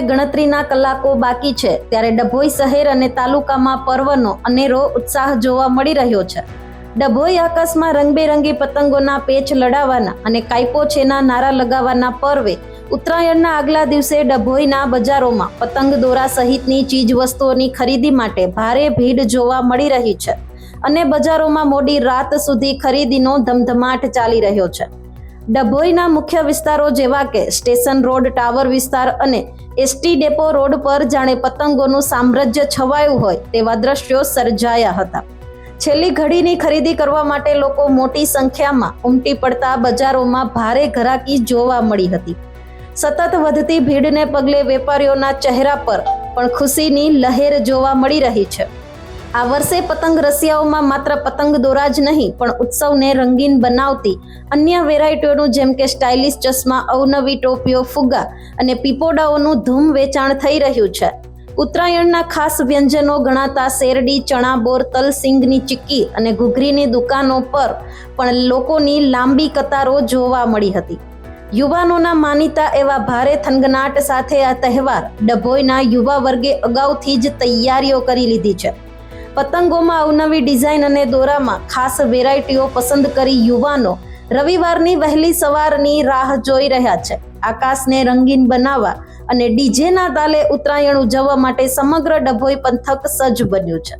ગણતરીના કલાકો બાકી છે, ત્યારે ડભોઈ શહેર અને તાલુકામાં પર્વનો અનેરો ઉત્સાહ જોવા મળી રહ્યો છે. ડભોઈ આકાશમાં રંગબેરંગી પતંગોના પેચ લડાવવાના અને કાયપો છેના નારા લગાવવાના પર્વે, ઉત્તરાયણના આગલા દિવસે ડભોઈના બજારોમાં પતંગ દોરા સહિતની ચીજ વસ્તુઓની ખરીદી માટે ભારે ભીડ જોવા મળી રહી છે. અને બજારોમાં મોડી રાત સુધી ખરીદીનો ધમધમાટ ચાલી રહ્યો છે. ડભોઈના મુખ્ય વિસ્તારો જેવા કે સ્ટેશન રોડ, ટાવર વિસ્તાર અને એસટી ડેપો રોડ પર જાણે પતંગોનું સામ્રાજ્ય છવાયું હોય તેવા દ્રશ્યો સર્જાયા હતા. છેલ્લી ઘડીની ખરીદી કરવા માટે લોકો મોટી સંખ્યામાં ઉમટી પડતા બજારોમાં ભારે ઘરાકી જોવા મળી હતી. સતત વધતી ભીડને પગલે વેપારીઓના ચહેરા પર પણ ખુશીની લહેર જોવા મળી રહી છે. આ વર્ષે પતંગ રસિયાઓમાં માત્ર પતંગ દોરા જ નહીં, પણ ઉત્સવને રંગીન બનાવતી અન્ય વેરાયટીઓનું જેમ કે સ્ટાઇલિશ ચશ્મા, અવનવી ટોપીઓ, ફુગ્ગા અને પીપોડાઓનું ધૂમ વેચાણ થઈ રહ્યું છે. ઉત્તરાયણના ખાસ વ્યંજનો ગણાતા શેરડી ચણા બોર તલ સિંગની ચીક્કી અને ઘૂઘરીની દુકાનો પર પણ લોકોની લાંબી કતારો જોવા મળી હતી. યુવાનોના માનીતા એવા ભારે થનગનાટ સાથે આ તહેવાર ડભોઈના યુવા વર્ગે અગાઉથી જ તૈયારીઓ કરી લીધી છે. પતંગોમાં અવનવી ડિઝાઇન અને દોરામાં ખાસ વેરાયટીઓ પસંદ કરી યુવાનો રવિવારની વહેલી સવારની રાહ જોઈ રહ્યા છે. આકાશને રંગીન બનાવવા અને ડીજેના તાલે ઉત્તરાયણ ઉજવવા માટે સમગ્ર ડભોઈ પંથક સજ્જ બન્યું છે.